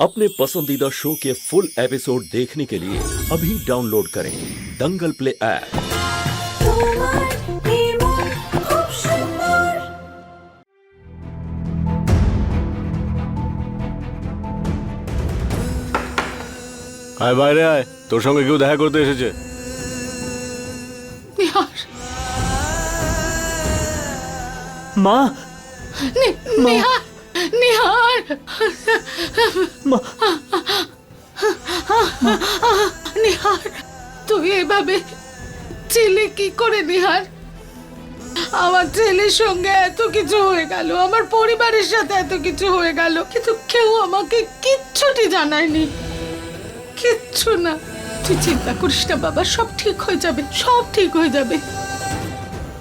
अपने पसंदीदा शो के फुल एपिसोड देखने के लिए अभी डाउनलोड करें दंगल प्ले ऐप তোমার নির্মল খুব সুন্দর আয় বাইরে আয় তোর সঙ্গে কেউ দেখা করতে এসেছে নিহার মা নি- নিহার নিহার মা! নিহার তুই এভাবে ছেলে কি করে নিহার আমার ছেলের সঙ্গে এত কিছু হয়ে গেল আমার পরিবারের সাথে এত কিছু হয়ে গেল কিন্তু কেউ আমাকে কিচ্ছুটি জানায়নি। কিচ্ছু না। তুই চিন্তা করিস না বাবা সব ঠিক হয়ে যাবে সব ঠিক হয়ে যাবে।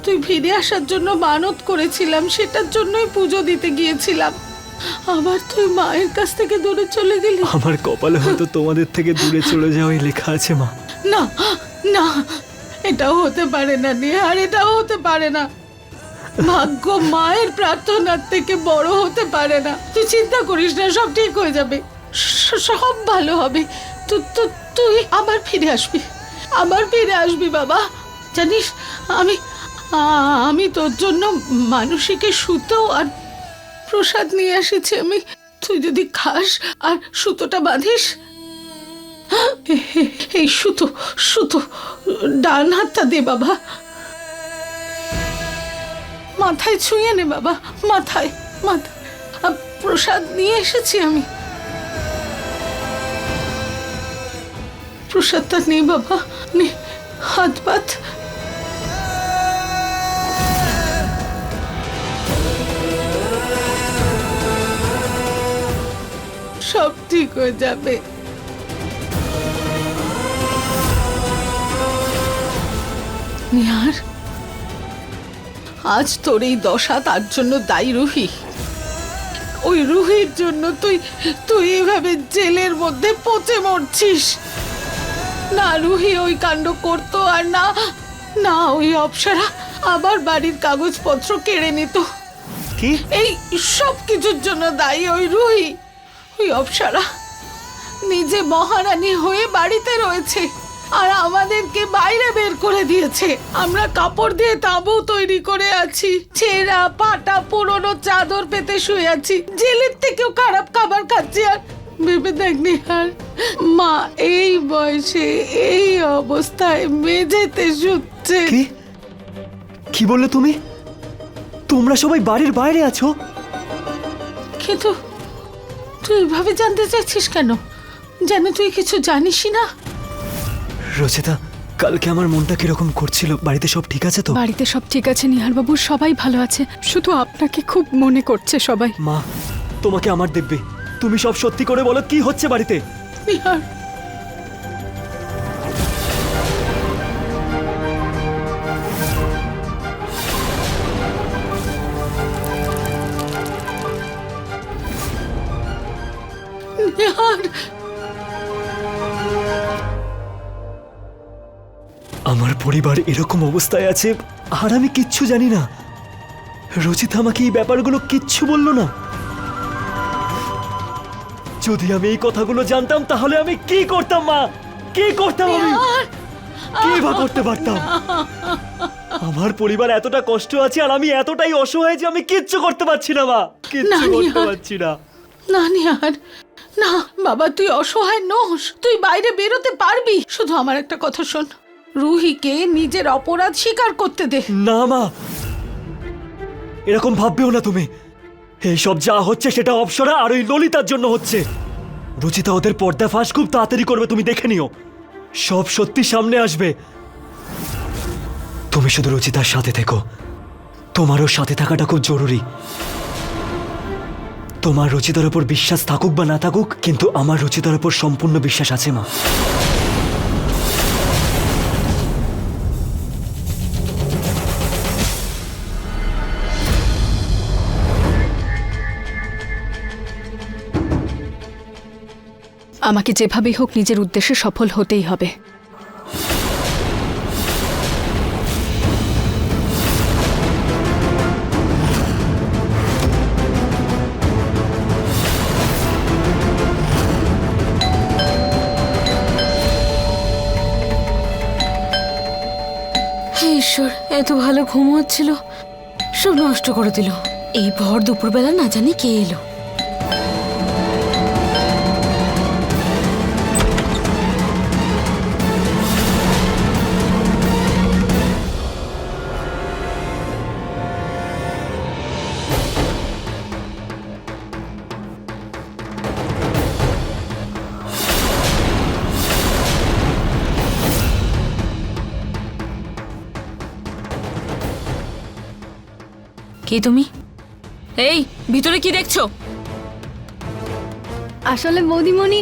তুই ফিরে আসার জন্য মানত করেছিলাম সেটার জন্যই পুজো দিতে গিয়েছিলাম। আবার তুই মায়ের কাছ থেকে দূরে চলে গেলি? আমার কপালে হয়তো তোমাদের থেকে দূরে চলে যাওয়াই লেখা আছে মা। না না এটাও হতে পারে না আর এটাও হতে পারে না। ভাগ্য মায়ের প্রার্থনার থেকে বড় হতে পারে না। তুই চিন্তা করিস না সব ঠিক হয়ে যাবে। সব ভালো হবে। তুই আবার ফিরে আসবি। আবার ফিরে আসবি বাবা। জানিস আমি আমি তোর জন্য মানসিকে সুতো আর প্রসাদ নিয়ে এসেছি আমি। তুই যদি খাস আর সুতোটা বাঁধিস? এই সুতো সুতো ডান হাতটা দে বাবা। মাথায় ছুঁয়ে নে বাবা মাথায় মাথা। আ, প্রসাদ নিয়ে এসেছি আমি। প্রসাদটা নে বাবা নে হাত পাত ঠিক হয়ে যাবে। নিহার? আজ তোর এই দশা তার জন্য দায়ী রুহি। ওই রুহির জন্য তুই তুই এভাবে জেলের মধ্যে পচে মরছিস। না রুহি ওই কাণ্ড করতো আর না না ওই অপসরা আবার বাড়ির কাগজপত্র কেড়ে নিত। কি? এই সব কিছুর জন্য দায়ী ওই রুহি। ওই অপসরা নিজে মহারানী হয়ে বাড়িতে রয়েছে আর আমাদেরকে বাইরে বের করে দিয়েছে। আমরা কাপড় দিয়ে তাঁবু তৈরি করে আছি ছেঁড়া পাটা পুরনো চাদর পেতে শুয়ে আছি। জেলের থেকেও খারাপ খাবার খাচ্ছি আর ভেবে দেখ নিহার মা এই বয়সে এই অবস্থায় মেঝেতে শুচ্ছে। কি? কি বললে তুমি? তোমরা সবাই বাড়ির বাইরে আছো? কিন্তু তুই এভাবে জানতে চাইছিস কেন? যেন তুই কিছু জানিসই না। রচিতা কালকে আমার মনটা কীরকম করছিল? বাড়িতে সব ঠিক আছে তো? বাড়িতে সব ঠিক আছে নিহারবাবু সবাই ভালো আছে। শুধু আপনাকে খুব মনে করছে সবাই। মা তোমাকে আমার দেখবে। তুমি সব সত্যি করে বলো কি হচ্ছে বাড়িতে? নিহার আমার পরিবার এরকম অবস্থায় আছে আর আমি কিচ্ছু জানি না। রচিত আমাকে এই ব্যাপারগুলো কিচ্ছু বলল না। যদি আমি এই কথাগুলো জানতাম তাহলে আমি কি করতাম মা? কি করতাম আমি? কি বা করতে পারতাম? আমার পরিবার এতটা কষ্ট আছে আর আমি এতটাই অসহায় যে আমি কিচ্ছু করতে পারছি না মা। কিচ্ছু করতে পারছি না। না নিহার না, বাবা, তুই অসহায় নোস। তুই বাইরে বেরোতে পারবি। শুধু আমার একটা কথা শোন। রুহিকে নিজের অপরাধ স্বীকার করতে দে। না, মা। এরকম ভাববেও না তুমি। এইসব যা হচ্ছে সেটা অপসরা আর ওই ললিতার জন্য হচ্ছে। রুচিতা ওদের পর্দা ফাঁস খুব তাড়াতাড়ি করবে, তুমি দেখে নিও। সব সত্যি সামনে আসবে। তুমি শুধু রুচিতার সাথে থেকো। তোমারও সাথে থাকাটা খুব জরুরি। তোমার রুচিতার উপর বিশ্বাস থাকুক বা না থাকুক, কিন্তু আমার রুচিতার উপর সম্পূর্ণ বিশ্বাস আছে, মা। আমাকে যেভাবেই হোক নিজের উদ্দেশ্যে সফল হতেই হবে। ঈশ্বর, এত ভালো ঘুম হচ্ছিল। সব নষ্ট করে দিল। এই ভর দুপুরবেলা না জানি কে এলো। কে তুমি? এই ভিতরে কি দেখছ? আসলে বৌদিমণি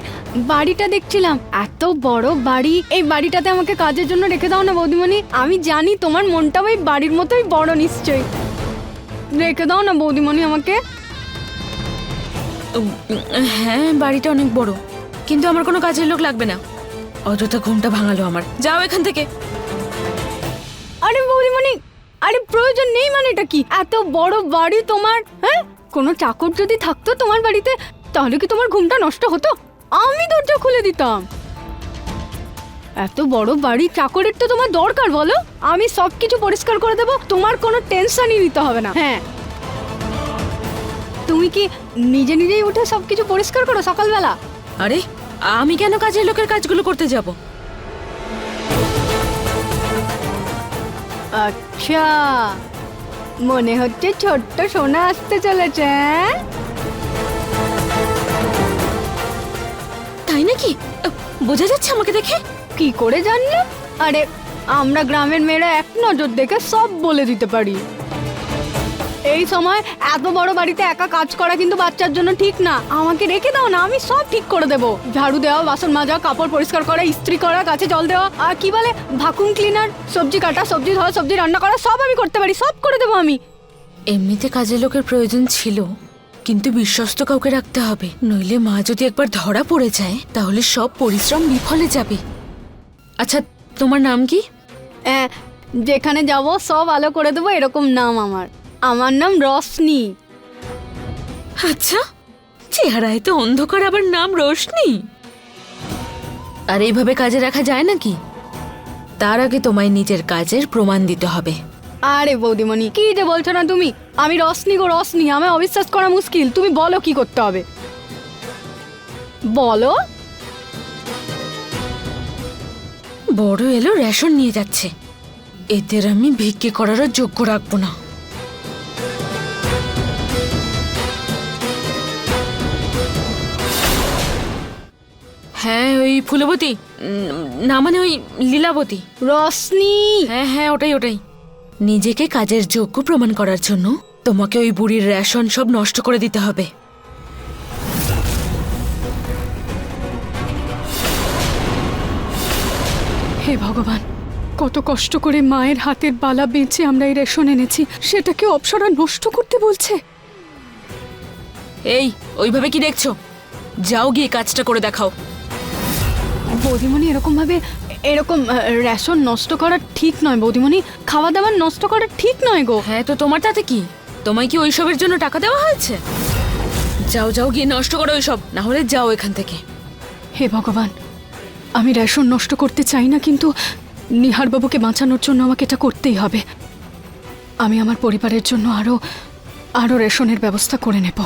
বাড়িটা দেখছিলাম। এত বড় বাড়ি। এই বাড়িটাতে আমাকে কাজের জন্য রেখে দাও না বৌদিমণি। আমি জানি তোমার মনটাও এই বাড়ির মতোই বড় নিশ্চয়ই। রেখে দাও না বৌদিমণি আমাকে। হ্যাঁ বাড়িটা অনেক বড়। কিন্তু আমার কোনো কাজের লোক লাগবে না। অযথা ঘুমটা ভাঙালো আমার। যাও এখান থেকে। আরে বৌদিমণি আরে প্রয়োজন নেই মানে এটা কি? এত বড় বাড়ি তোমার হ্যাঁ? কোনো চাকর যদি থাকতো তোমার বাড়িতে তাহলে কি তোমার ঘুমটা নষ্ট হতো? আমি দরজা খুলে দিতাম। এত বড় বাড়ি চাকরের তো তোমার দরকার বলো? আমি সব কিছু পরিষ্কার করে দেবো তোমার কোনো টেনশনই নিতে হবে না। হ্যাঁ। তুমি কি নিজে নিজেই উঠে সব কিছু পরিষ্কার করো সকালবেলা? আরে আমি কেন কাজের লোকের কাজগুলো করতে যাব? আচ্ছা মনে হচ্ছে ছোট্ট সোনা আসতে চলেছে হ্যাঁ? তাই নাকি? বোঝা যাচ্ছে আমাকে দেখে। কি করে জানলে আরে আমরা গ্রামের মেয়েরা এক নজর দেখে সব বলে দিতে পারি। এই সময় এত বড় বাড়িতে একা কাজ করা কিন্তু বাচ্চার জন্য ঠিক না। আমাকে রেখে দাও না আমি সব ঠিক করে দেবো। ঝাড়ু দেওয়া বাসন মাজা কাপড় পরিষ্কার করা ইস্ত্রি করা গাছে জল দেওয়া আর কি বলে ভাকুম ক্লিনার সবজি কাটা সবজি ধোয়া সবজি রান্না করা সব আমি করতে পারি সব করে দেবো আমি। এমনিতে কাজের লোকের প্রয়োজন ছিল কিন্তু বিশ্বস্ত কাউকে রাখতে হবে। নইলে মা যদি একবার ধরা পড়ে যায় তাহলে সব পরিশ্রম বিফলে যাবে। আচ্ছা তোমার নাম কি? যেখানে যাব সব আলো করে দেবো এরকম নাম আমার। আমার নাম রশনি আচ্ছা চেহারায় তো অন্ধকার আবার নাম রোশনি। আর এইভাবে কাজে রাখা যায় নাকি? তার আগে তোমায় নিজের কাজের প্রমাণ দিতে হবে। আরে বৌদিমণি কি যে বলছো না তুমি? আমি রশনি গো রশনি আমায় অবিশ্বাস করা মুশকিল। তুমি বলো কি করতে হবে? বলো। বড় এলো রেশন নিয়ে যাচ্ছে। এদের আমি ভিক্ষে করারও যোগ্য রাখব না। হ্যাঁ ওই ফুলবতী। না মানে ওই লীলাবতী। রশনি হ্যাঁ হ্যাঁ ওটাই ওটাই। নিজেকে কাজের যোগ্য প্রমাণ করার জন্য তোমাকে ওই বুড়ির রেশন সব নষ্ট করে দিতে হবে। হে ভগবান কত কষ্ট করে মায়ের হাতের বালা বেঁচে আমরা এই রেশন এনেছি সেটাকে অপসরা নষ্ট করতে বলছে। এই ওইভাবে কি দেখছ? যাও গিয়ে কাজটা করে দেখাও। বৌদিমণি এরকম ভাবে এরকম রেশন নষ্ট করা ঠিক নয় বৌদিমণি। খাওয়া দাওয়া নষ্ট করা ঠিক নয় গো। হ্যাঁ তো তোমার তাতে কি? তোমায় কি ওইসবের জন্য টাকা দেওয়া হয়েছে? যাও যাও গিয়ে নষ্ট করো ওইসব। না হলে যাও এখান থেকে। হে ভগবান আমি রেশন নষ্ট করতে চাই না কিন্তু নিহারবাবুকে বাঁচানোর জন্য আমাকে এটা করতেই হবে। আমি আমার পরিবারের জন্য আরও আরও রেশনের ব্যবস্থা করে নেব।